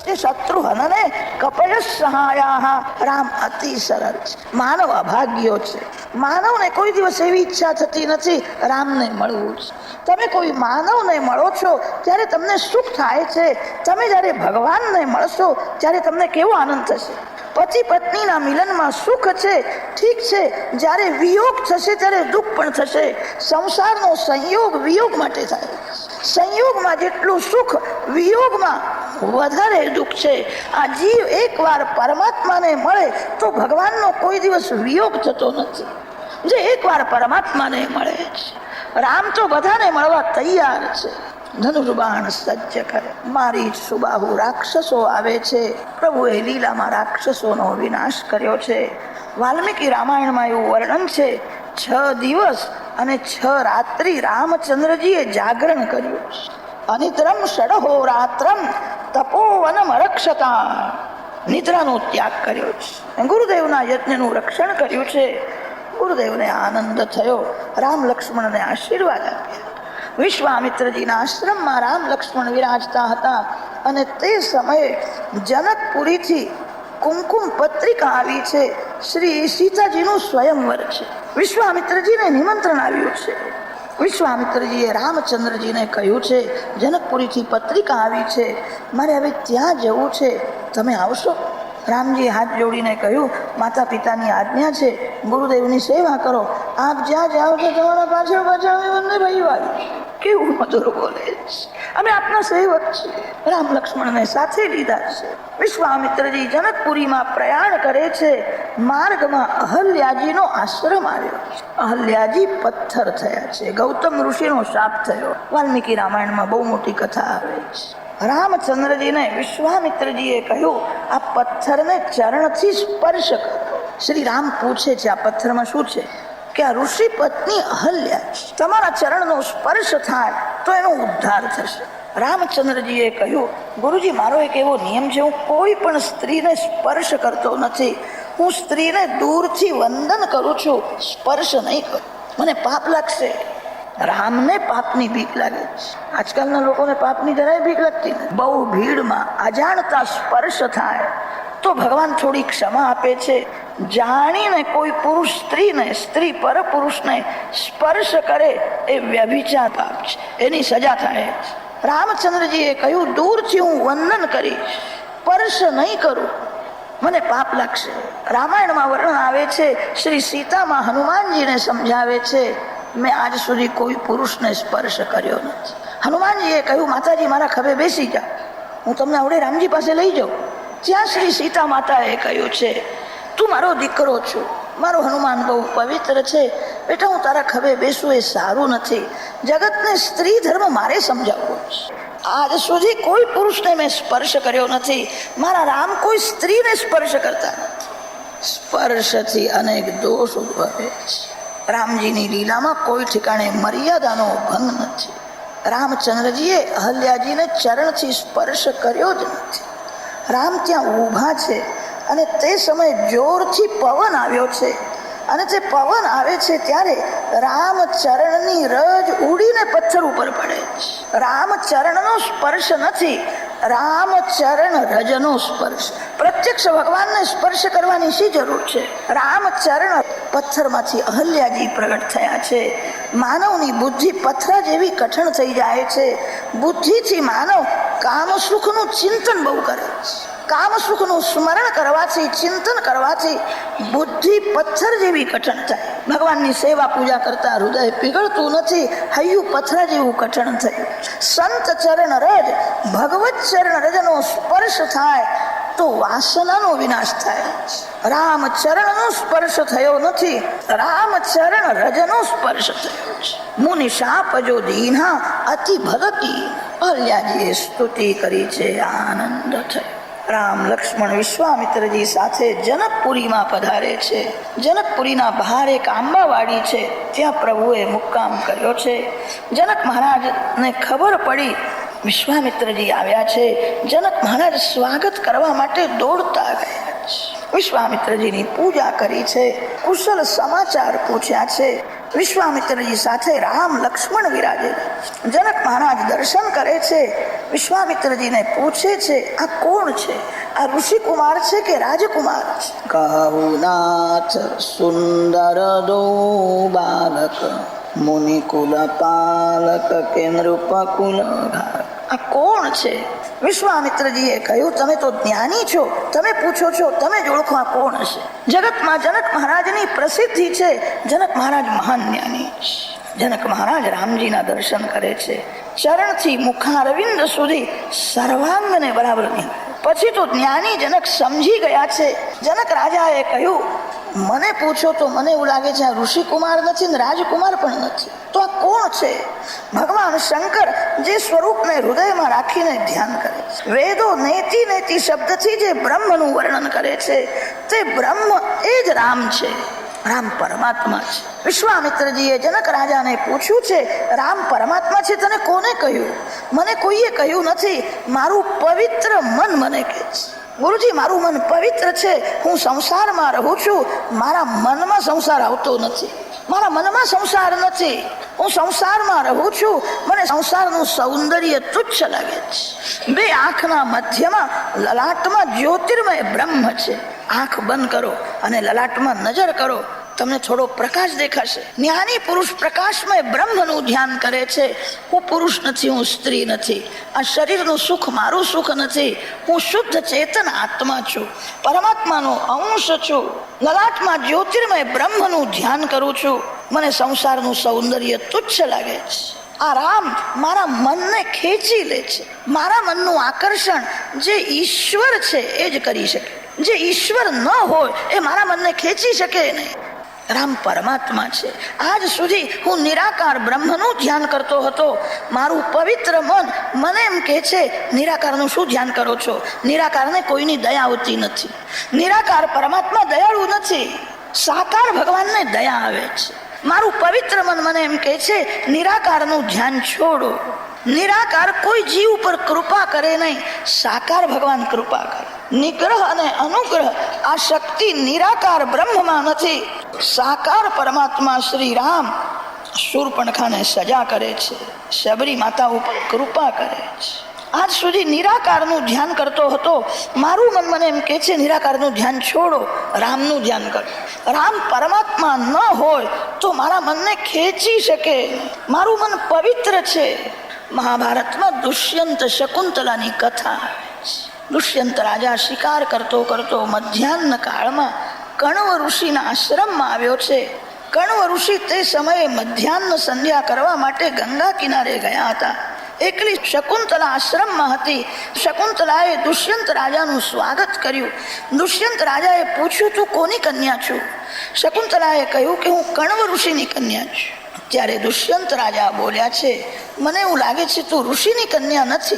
તે શત્રુહનને કપય સહાયા રામ અતિ સરળ છે માનવ અભાગ્યો છે માનવને કોઈ દિવસ એવી ઈચ્છા થતી નથી રામને મળવું છે તમે કોઈ માનવને મળો છો ત્યારે તમને સુખ થાય છે તમે જ્યારે ભગવાનને મળશો ત્યારે તમને કેવો આનંદ થશે પતિ પત્નીના મિલનમાં સુખ છે ઠીક છે જ્યારે વિયોગ થશે ત્યારે દુઃખ પણ થશે સંસારનો સંયોગ વિયોગ માટે થાય સંયોગમાં જેટલું સુખ વિયોગમાં વધારે દુઃખ છે. આ જીવ એકવાર પરમાત્માને મળે તો ભગવાનનો કોઈ દિવસ વિયોગ થતો નથી. જે એકવાર પરમાત્માને મળે છે. રામ તો બધાને મળવા તૈયાર છે. ધનુર્બાણ સજ્જ કરે. મારી સુબાહુ રાક્ષસો આવે છે. પ્રભુએ લીલામાં રાક્ષસોનો વિનાશ કર્યો છે. વાલ્મીકી રામાયણમાં એવું વર્ણન છે, છ દિવસ અને છ રાત્રિ રામચંદ્રજીએ જાગરણ કર્યું અનિતરમ ષડહો રાત્રમ તપોવનમ રક્ષતા. નિદ્રાનો ત્યાગ કર્યો છે. ગુરુદેવના યજ્ઞનું રક્ષણ કર્યું છે. ગુરુદેવને આનંદ થયો. રામ લક્ષ્મણને આશીર્વાદ આપ્યા. વિશ્વામિત્રજીના આશ્રમમાં રામ લક્ષ્મણ વિરાજતા હતા. અને તે સમયે જનકપુરીથી કુમકુમ પત્રિકા આવી છે. શ્રી સીતાજીનું સ્વયંવર છે. વિશ્વામિત્રજીને નિમંત્રણ આવ્યું છે. વિશ્વામિત્રજીએ રામચંદ્રજીને કહ્યું છે, જનકપુરીથી પત્રિકા આવી છે. મારે હવે ત્યાં જવું છે. તમે આવશો? રામજી હાથ જોડીને કહ્યું માતા પિતાની આજ્ઞા છે. ગુરુદેવની સેવા કરો. આપ જ્યાં જાઓ છો, તમારા પાછળ પાછળ ભાઈઓ આવી કેવું મધુર બોલે છે? અમે આપના સેવક છે રામ લક્ષ્મણને સાથે લીધા છે. વિશ્વામિત્રજી જનકપુરીમાં પ્રયાણ કરે છે. માર્ગમાં અહલ્યાજીનો આશ્રમ આવ્યો. અહલ્યાજી પથ્થર થયા છે. ગૌતમ ઋષિનો શાપ થયો. વાલ્મીકી રામાયણમાં બહુ મોટી કથા આવે છે. રામચંદ્રજીને વિશ્વામિત્રજીએ કહ્યું, આ પથ્થરને ચરણથી સ્પર્શ કરો. શ્રી રામ પૂછે છે, આ પથ્થરમાં શું છે? કે આ ઋષિ પત્ની અહલ્યા તમારા ચરણનો સ્પર્શ થાય તો એનો ઉદ્ધાર થશે. રામચંદ્રજીએ કહ્યું, ગુરુજી, મારો એક એવો નિયમ છે. હું કોઈ પણ સ્ત્રીને સ્પર્શ કરતો નથી. હું સ્ત્રીને દૂરથી વંદન કરું છું. સ્પર્શ નહીં કરું. મને પાપ લાગશે. રામને પાપની ભીખ લાગે. છે આજકાલના લોકોને પાપની જરાય ભીખ લાગતી બહુ ભીડમાં અજાણતા સ્પર્શ થાય. તો ભગવાન થોડી ક્ષમા આપે છે. જાણીને કોઈ પુરુષ સ્ત્રીને, સ્ત્રી પર પુરુષને સ્પર્શ કરે એ વ્યભિચાર પાપ છે. એની સજા થાય છે. રામચંદ્રજીએ કહ્યું, દૂરથી હું વંદન કરીશ. સ્પર્શ નહીં કરું. મને પાપ લાગશે. રામાયણમાં વર્ણન આવે છે, શ્રી સીતામાં હનુમાનજીને સમજાવે છે, મેં આજ સુધી કોઈ પુરુષને સ્પર્શ કર્યો નથી. હનુમાનજીએ કહ્યું, માતાજી, મારા ખભે બેસી જા હું તમને આવડે રામજી પાસે લઈ જાઉં. ત્યાં શ્રી સીતા માતાએ કહ્યું છે, તું મારો દીકરો છું. મારો હનુમાન બહુ પવિત્ર છે. બેટા, હું તારા ખભે બેસું એ સારું નથી. જગતને સ્ત્રી ધર્મ મારે સમજાવવો છે. આજ સુધી કોઈ પુરુષને મેં સ્પર્શ કર્યો નથી. મારા રામ કોઈ સ્ત્રીને સ્પર્શ કરતા નથી. સ્પર્શથી અનેક દોષ ઉદ્ભવે છે. રામજીની લીલામાં કોઈ ઠેકાણે મર્યાદાનો ભંગ નથી. રામચંદ્રજીએ અહલ્યાજીને ચરણથી સ્પર્શ કર્યો જ નથી. રામ ત્યાં ઊભા છે અને તે સમયે જોરથી પવન આવ્યો છે. અને તે પવન આવે છે ત્યારે રામ ચરણની રજ ઉડીને પથ્થર ઉપર પડે રામચરણનો રામ ચરણનો સ્પર્શ નથી રામ ચરણ રજનો સ્પર્શ. પ્રત્યક્ષ ભગવાનને સ્પર્શ કરવાની શી જરૂર છે? રામ ચરણ પથ્થરમાંથી અહલ્યાજી પ્રગટ થયા છે. માનવની બુદ્ધિ પથ્થર જેવી કઠણ થઈ જાય છે. બુદ્ધિથી માનવ કામ સુખનું ચિંતન બહુ કરે કામ સુખનું સ્મરણ કરવાથી ચિંતન કરવાથી બુદ્ધિ પથ્થર જેવી કઠણ થાય ભગવાનની સેવા પૂજા કરતા હૃદય પીગળતું નથી હૈયું પથ્થર જેવું કઠણ થયું સંત ચરણ રજ ભગવત ચરણ રજનો સ્પર્શ થાય તો વાસનાનો વિનાશ થાય રામ ચરણનો સ્પર્શ થયો નથી રામ ચરણ રજનો સ્પર્શ થયો છે મુનિ શાપ જો દીના અતિ ભગતી અલ્યાજીએ સ્તુતિ કરી છે, આનંદ થયો. રામ લક્ષ્મણ વિશ્વામિત્રજી સાથે જનકપુરીમાં પધારે છે. જનકપુરીના બહાર એક આંબાવાડી છે, ત્યાં પ્રભુએ મુક્કામ કર્યો છે. જનક મહારાજને ખબર પડી, વિશ્વામિત્રજી આવ્યા છે. જનક મહારાજ સ્વાગત કરવા માટે દોડતા ગયા છે. વિશ્વામિત્રજીની પૂજા કરી છે, કુશલ સમાચાર પૂછ્યા છે. વિશ્વામિત્રજી સાથે રામ લક્ષ્મણ વિરાજે જનક મહારાજ દર્શન કરે છે. વિશ્વામિત્રજીને પૂછે છે, આ કોણ છે? આ ઋષિકુમાર છે કે રાજકુમાર છે? કહુનાથ સુંદર દો બાલક, મુનિકુલ પાલક કે નૃપકુલ આ કોણ છે? વિશ્વામિત્રજીએ કહ્યું, તમે તો જ્ઞાની છો. તમે પૂછો છો, તમે જ ઓળખો કોણ હશે? જગતમાં જનક મહારાજની પ્રસિદ્ધિ છે. જનક મહારાજ મહાન જ્ઞાની જનક મહારાજ રામજીના દર્શન કરે છે. ચરણથી મુખારવિંદ સુધી સર્વાંગને બરાબર. પછી તો જ્ઞાની જનક સમજી ગયા છે. જનક રાજાએ કહ્યું મને પૂછો તો મને એવું લાગે છે આ ઋષિકુમાર નથી ને રાજકુમાર પણ નથી. તો આ કોણ છે? ભગવાન શંકર જે સ્વરૂપને હૃદયમાં રાખીને ધ્યાન કરે છે. વેદો નેતિ નેતિ શબ્દથી જે બ્રહ્મનું વર્ણન કરે છે, તે બ્રહ્મ એ જ રામ છે. રામ પરમાત્મા છે. વિશ્વામિત્રજીએ જનક રાજાને પૂછ્યું છે, રામ પરમાત્મા છે તને કોને કહ્યું? મને કોઈએ કહ્યું નથી. મારું પવિત્ર મન મને કહે છે. ગુરુજી, મારું મન પવિત્ર છે. હું સંસારમાં રહું છું. મારા મનમાં સંસાર આવતો નથી. મારા મનમાં સંસાર નથી. હું સંસારમાં રહું છું. મને સંસારનું સૌંદર્ય તુચ્છ લાગે છે. બે આંખના મધ્યમાં, લલાટમાં જ્યોતિર્મય બ્રહ્મ છે. આંખ બંધ કરો અને લલાટમાં નજર કરો. તમને થોડો પ્રકાશ દેખાશે. જ્ઞાની પુરુષ પ્રકાશમય બ્રહ્મનું ધ્યાન કરે છે. હું પુરુષ નથી, હું સ્ત્રી નથી. આ શરીરનું સુખ મારું સુખ નથી. હું શુદ્ધ ચેતન આત્મા છું. પરમાત્માનો અંશ છું. લલાટમાં જ્યોતિર્મય બ્રહ્મનું ધ્યાન કરું છું. મને સંસારનું સૌંદર્ય તુચ્છ લાગે છે. આ રામ મારા મનને ખેંચી લે છે. મારા મનનું આકર્ષણ જે ઈશ્વર છે, એ જ કરી શકે. જે ઈશ્વર ન હોય, એ મારા મનને ખેંચી શકે નહીં. રામ પરમાત્મા છે. આજ સુધી હું નિરાકાર બ્રહ્મનું ધ્યાન કરતો હતો. મારું પવિત્ર મન મને એમ કહે છે, નિરાકારનું શું ધ્યાન કરો છો? નિરાકારને કોઈની દયા આવતી નથી. નિરાકાર પરમાત્મા દયાળુ નથી. સાકાર ભગવાનને દયા આવે છે. મારું પવિત્ર મન મને એમ કહે છે, નિરાકારનું ધ્યાન છોડો. નિરાકાર કોઈ જીવ ઉપર કૃપા કરે નહીં. સાકાર ભગવાન કૃપા કરે. નિગ્રહ અને અનુગ્રહ આ શક્તિ નિરાકાર બ્રહ્મમાં નથી. સાકાર પરમાત્મા શ્રી રામ શૂરપણખાને સજા કરે છે. શબરી માતા ઉપર કૃપા કરે છે. આજ સુધી નિરાકારનું ધ્યાન કરતો હતો. મારું મન મને એમ કહે છે, નિરાકારનું ધ્યાન છોડો, રામનું ધ્યાન કરો. રામ પરમાત્મા ન હોય તો મારા મનને ખેંચી શકે. મારું મન પવિત્ર છે. મહાભારતમાં દુષ્યંત શકુંતલાની કથા આવે છે. દુષ્યંત રાજા શિકાર કરતો કરતો મધ્યાહ્ન કાળમાં કણવ ઋષિના આશ્રમમાં આવ્યો છે. કણવ ઋષિ તે સમયે મધ્યાહ્ન સંધ્યા કરવા માટે ગંગા કિનારે ગયા હતા. એકલી શકુંતલા આશ્રમમાં હતી. શકુંતલાએ દુષ્યંત રાજાનું સ્વાગત કર્યું. દુષ્યંત રાજાએ પૂછ્યું, તું કોની કન્યા છું? શકુંતલાએ કહ્યું કે, હું કણવ ઋષિની કન્યા છું ત્યારે દુષ્યંત રાજા બોલ્યા છે, મને એવું લાગે છે તું ઋષિની કન્યા નથી.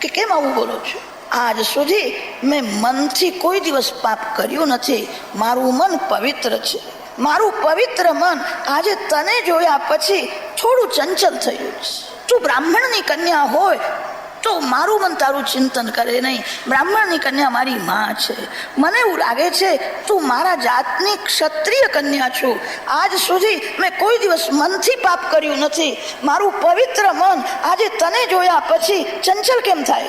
કે કેમ આવું બોલો છો? આજ સુધી મેં મનથી કોઈ દિવસ પાપ કર્યું નથી. મારું મન પવિત્ર છે. મારું પવિત્ર મન આજે તને જોયા પછી થોડું ચંચલ થયું છે. તું બ્રાહ્મણની કન્યા હોય તો મારું મન તારું ચિંતન કરે નહીં. બ્રાહ્મણની કન્યા મારી માં છે. મને એવું લાગે છે, તું મારા જાતની ક્ષત્રિય કન્યા છું. આજ સુધી મેં કોઈ દિવસ મનથી પાપ કર્યું નથી. મારું પવિત્ર મન આજે તને જોયા પછી ચંચલ કેમ થાય?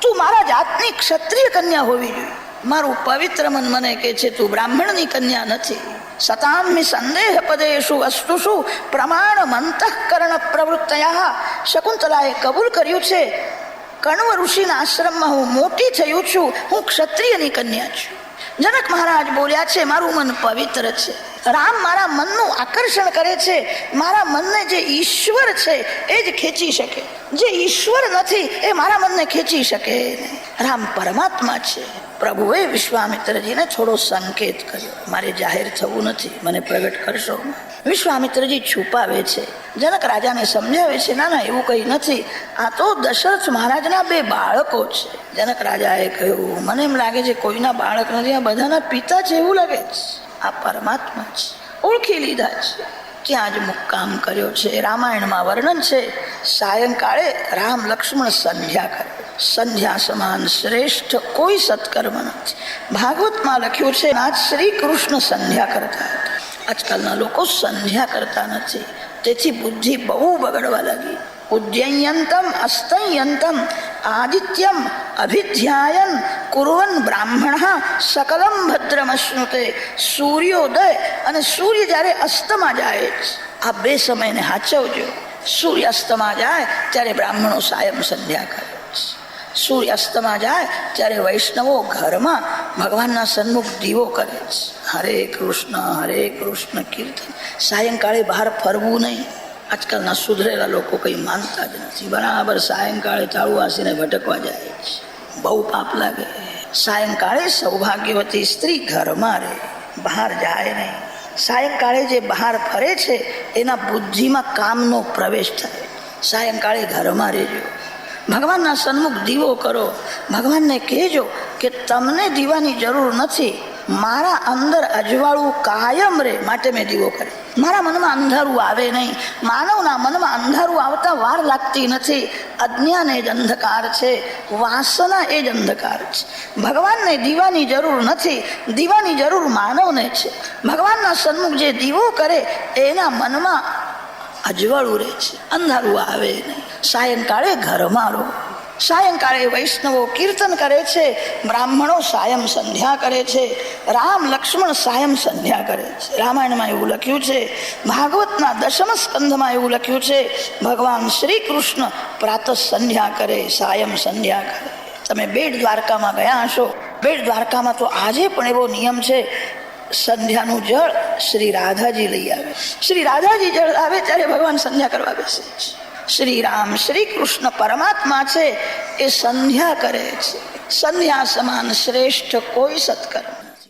તું મારા જાતની ક્ષત્રિય કન્યા હોવી જોઈએ. મારું પવિત્ર મન મને કહે છે, તું બ્રાહ્મણની કન્યા નથી. સતામ્ય સંદેહ પદેશુ વસ્તુષુ પ્રમાણ મંતઃકરણ પ્રવૃત્તયા. શકુંતલાએ કબૂલ કર્યું છે કણવ ઋષિના આશ્રમમાં હું મોટી થયું છું. હું ક્ષત્રિયની કન્યા છું. જનક મહારાજ બોલ્યા છે, મારું મન પવિત્ર છે. રામ મારા મનનું આકર્ષણ કરે છે. મારા મનને જે ઈશ્વર છે, એ જ ખેંચી શકે. જે ઈશ્વર નથી, એ મારા મનને ખેંચી શકે રામ પરમાત્મા છે. પ્રભુએ વિશ્વામિત્રજીને થોડો સંકેત કર્યો. મારે જાહેર થવું નથી. મને પ્રગટ કરશો? વિશ્વામિત્રજી છુપાવે છે. જનક રાજાને સમજાવે છે, ના ના, એવું કંઈ નથી. આ તો દશરથ મહારાજના બે બાળકો છે. જનક રાજાએ કહ્યું, મને એમ લાગે છે કોઈના બાળક નથી, આ બધાના પિતા છે એવું લાગે છે. આ પરમાત્મા છે. ઓળખી લીધા છે. ત્યાં જ મુક્કામ કર્યો છે. રામાયણમાં વર્ણન છે, સાયંકાળે રામ લક્ષ્મણ સંધ્યા કરે. સંધ્યા સમાન શ્રેષ્ઠ કોઈ સત્કર્મ નથી. ભાગવતમાં લખ્યું છે આજ શ્રી કૃષ્ણ સંધ્યા કરતા હતા. આજકાલના લોકો સંધ્યા કરતા નથી. તેથી બુદ્ધિ બહુ બગડવા લાગી. ઉદ્યયંતમ અસ્તયંતમ, આદિત્યમ, અભિધ્યાયન, કુર્વન, બ્રાહ્મણ, સકલમ ભદ્રમશ્નુતે, સૂર્યોદય અને સૂર્ય જ્યારે અસ્તમાં જાય, આ બે સમયને સૂર્ય અસ્તમાં જાય, ત્યારે બ્રાહ્મણો સાયમ સંધ્યા કરે છે. સૂર્ય અસ્તમાં જાય ત્યારે વૈષ્ણવો ઘરમાં ભગવાનના સન્મુખ દીવો કરે છે. હરે કૃષ્ણ હરે કૃષ્ણ કીર્તન. સાયંકાળે બહાર ફરવું નહીં. આજકાલના સુધરેલા લોકો કંઈ માનતા જ નથી. બરાબર સાયંકાળે તાળું વાસીને ભટકવા જાય છે. બહુ પાપ લાગે. સાયંકાળે સૌભાગ્યવતી સ્ત્રી ઘરમાં રહે. બહાર જાય નહીં. સાયંકાળે જે બહાર ફરે છે, એના બુદ્ધિમાં કામનો પ્રવેશ થાય. સાયંકાળે ઘરમાં રહેજો. ભગવાનના સન્મુખ દીવો કરો. ભગવાનને કહેજો કે તમને દીવાની જરૂર નથી. મારા અંદર અજવાળું કાયમ રહે માટે મેં દીવો કરે મારા મનમાં અંધારું આવે નહીં. માનવના મનમાં અંધારું આવતા વાર લાગતી નથી. અજ્ઞાન એ જ અંધકાર છે. વાસના એ જ અંધકાર છે. ભગવાનને દીવાની જરૂર નથી. દીવાની જરૂર માનવને છે. ભગવાનના સન્મુખ જે દીવો કરે, એના મનમાં અજવાળું રહે છે. અંધારું આવે નહીં. સાયંકાળે ઘરમાં રહો સાયંકાળે વૈષ્ણવો કીર્તન કરે છે, બ્રાહ્મણો સાયમ સંધ્યા કરે છે, રામ લક્ષ્મણ સાયમ સંધ્યા કરે છે. રામાયણમાં એવું લખ્યું છે, ભાગવતના દશમ સ્કંધમાં એવું લખ્યું છે, ભગવાન શ્રી કૃષ્ણ પ્રાતઃ સંધ્યા કરે સાયમ સંધ્યા કરે. તમે બેટ દ્વારકામાં ગયા હશો. બેટ દ્વારકામાં તો આજે પણ એવો નિયમ છે, સંધ્યાનું જળ શ્રી રાધાજી લઈ આવે. શ્રી રાધાજી જળ આવે ત્યારે ભગવાન સંધ્યા કરવા બેસે છે. શ્રી રામ શ્રી કૃષ્ણ પરમાત્મા છે, એ સંધ્યા કરે છે. સંધ્યા સમાન શ્રેષ્ઠ કોઈ સત્કર્મ